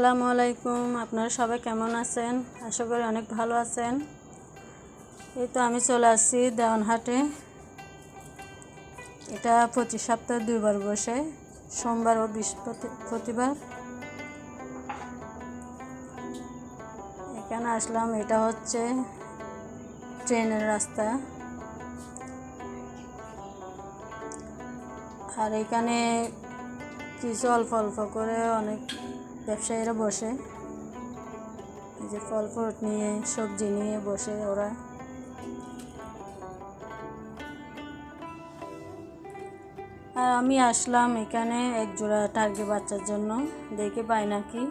আসসালামু আলাইকুম। আপনারা সবাই কেমন আছেন? আশা করি অনেক ভালো আছেন। এই তো আমি চলে আসছি দেওয়ানহাটে। এটা প্রতি সপ্তাহে দুইবার বসে, সোমবার ও বৃহস্পতিবার এখানে আসলাম, এটা হচ্ছে ট্রেনের রাস্তা। আর এখানে কিছু অল্প অল্প করে অনেক ব্যবসায়ীরা বসে। যে ফল ফ্রুট নিয়ে, সবজি নিয়ে বসে ওরা। আর আমি আসলাম এখানে এক জোড়া টার্কি বাচ্চার জন্য। দেখে পাই নাকি।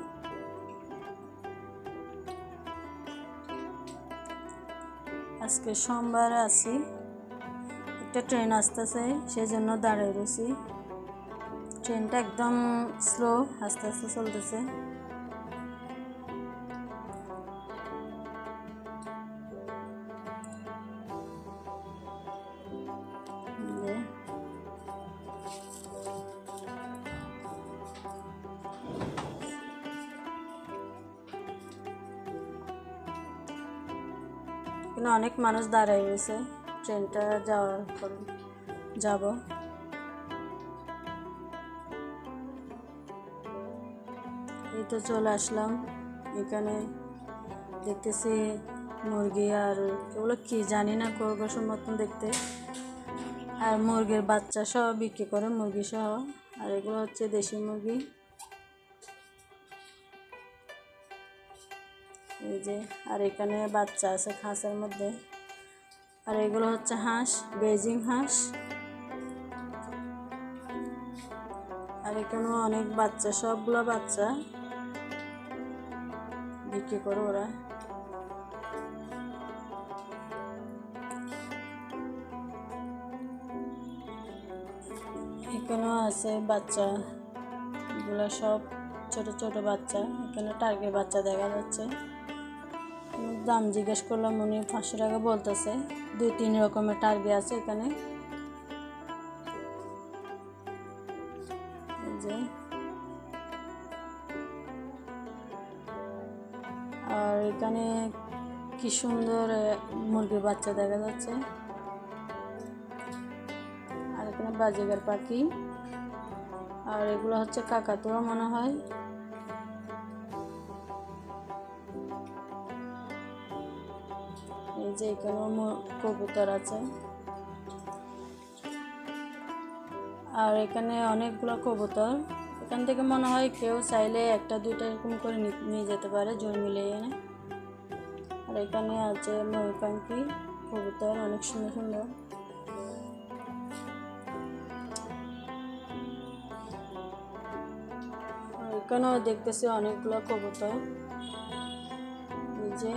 আজকে সোমবার আছি। একটা ট্রেন আসতেছে সেই জন্য দাঁড়িয়ে রয়েছি। ট্রেনটা একদম স্লো, আস্তে আস্তে চলতেছে। এখানে অনেক মানুষ দাঁড়ায় রয়েছে। ট্রেনটা যাওয়ার পর, যাব। এই তো চলে আসলাম। এখানে দেখতেছি মুরগি আর এগুলো কি জানি না খরগোশের মতন দেখতে। আর মুরগির বাচ্চা সহ বিক্রি করে মুরগি সহ। আর এগুলো হচ্ছে দেশি মুরগি। এই যে, আর এখানে বাচ্চা আছে খাঁচার মধ্যে। আর এগুলো হচ্ছে হাঁস, বেজিং হাঁস। আর এখানেও অনেক বাচ্চা, সবগুলো বাচ্চা। বিক্রি করে ওরা। এখানেও আছে বাচ্চা। এগুলো সব ছোট ছোট বাচ্চা। এখানে টার্গেট বাচ্চা দেখা যাচ্ছে। দাম জিজ্ঞেস করলাম উনি পাঁচশো টাকা বলতেছে। দুই তিন রকমের টার্গেট আছে এখানে। আর এখানে কি সুন্দর মুরগির বাচ্চা দেখা যাচ্ছে। আর এখানে বাজিগার পাখি। আর এগুলো হচ্ছে কাকাতুয়া মনে হয়। এই যে এখানেও মু- কবুতর আছে। আর এখানে অনেকগুলো কবুতর। এখান থেকে মনে হয় কেউ চাইলে একটা, দুইটা এরকম করে নিয়ে যেতে পারে জোর মিলিয়ে এনে। আর এখানে আছে ময়ূর পাখি কবুতর, অনেক সুন্দর সুন্দর। এখানেও দেখতেছি অনেকগুলো কবুতর। এই যে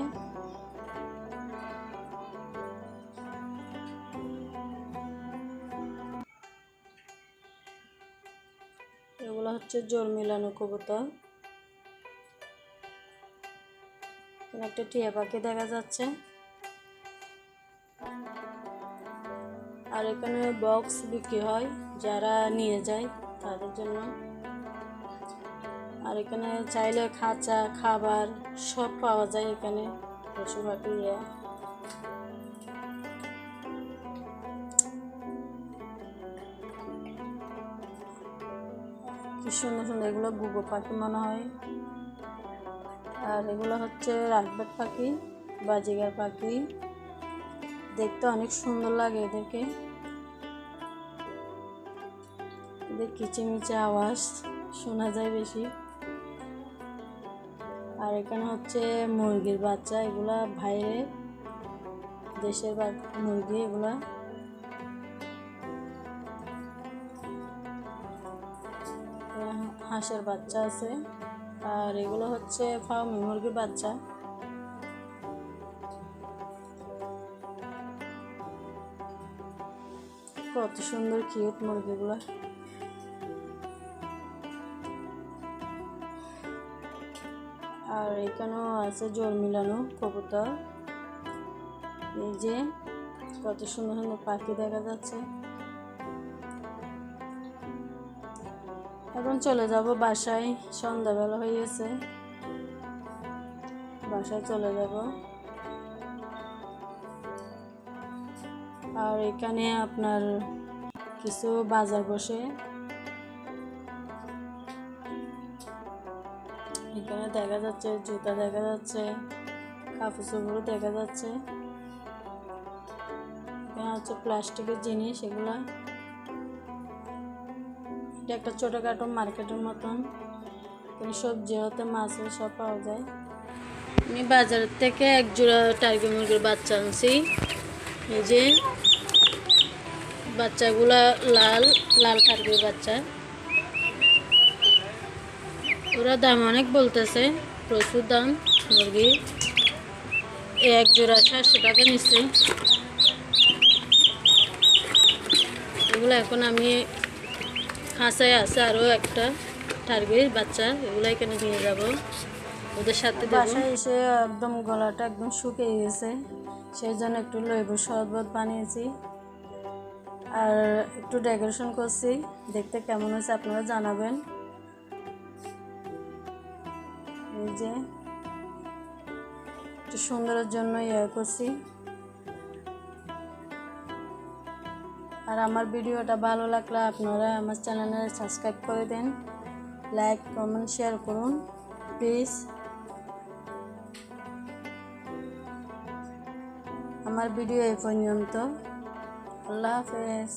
হচ্ছে জোর মিলানো কবুতর। একটা টিয়া পাখি দেখা যাচ্ছে। আর এখানে বক্স বিক্রি হয় যারা নিয়ে যায় তাদের জন্য। আর এখানে চাইলে খাঁচা, খাবার সব পাওয়া যায় এখানে পশু পাখি কি সুন্দর সুন্দর এগুলো বুবো পাখি মনে হয়। আর এগুলো হচ্ছে রাজবাট পাখি বাজিগার পাখি। দেখতে অনেক সুন্দর লাগে এদেরকে। এদের কিচিমিচি আওয়াজ শোনা যায় বেশি। আর এখানে হচ্ছে মুরগির বাচ্চা, এগুলা বাইরে দেশের মুরগি এগুলা। হাঁসের বাচ্চা আছে। আর এগুলো হচ্ছে ফার্মি মুরগির বাচ্চা। কত সুন্দর কিউট মুরগিগুলো। আর এখানেও আছে জোর মিলানো কবুতর। এই যে কত সুন্দর সুন্দর পাখি দেখা যাচ্ছে। এখন চলে যাব বাসায়। সন্ধ্যাবেলা হয়ে গেছে। বাসায় চলে যাব। আর এখানে আপনার কিছু বাজার বসে। এখানে দেখা যাচ্ছে, জুতা দেখা যাচ্ছে কাপড় চোপড়ও দেখা যাচ্ছে। এখানে হচ্ছে প্লাস্টিকের জিনিস, এগুলা এটা একটা ছোটোখাটো মার্কেটের মতন। এখানে সবজি হতে মাছ সব পাওয়া যায়। আমি বাজার থেকে এক জোড়া টার্কি মুরগির বাচ্চা আনছি। এই যে বাচ্চাগুলা লাল লাল টার্কির বাচ্চা। ওরা দাম অনেক বলতেছে, প্রচুর দাম মুরগি। এক জোড়া সাতশো টাকা নিচ্ছে। এগুলো এখন আমি খাঁচায় আছে আরও একটা। টার্গের বাচ্চা এগুলো এখানে নিয়ে যাব? ওদের সাথে বাসায় এসে একদম গলাটা একদম শুকিয়ে গেছে। সেই জন্য একটু লেবু শরবত বানিয়েছি। আর একটু ডেকোরেশন করছি। দেখতে কেমন হয়েছে আপনারা জানাবেন। এই যে, একটু সুন্দরের জন্য ইয়ে করছি। আর আমার ভিডিওটা ভালো লাগলে আপনারা আমার চ্যানেলে সাবস্ক্রাইব করে দেন। লাইক, কমেন্ট, শেয়ার করুন, প্লিজ। আমার ভিডিও এই পর্যন্ত। আল্লাহ হাফেজ।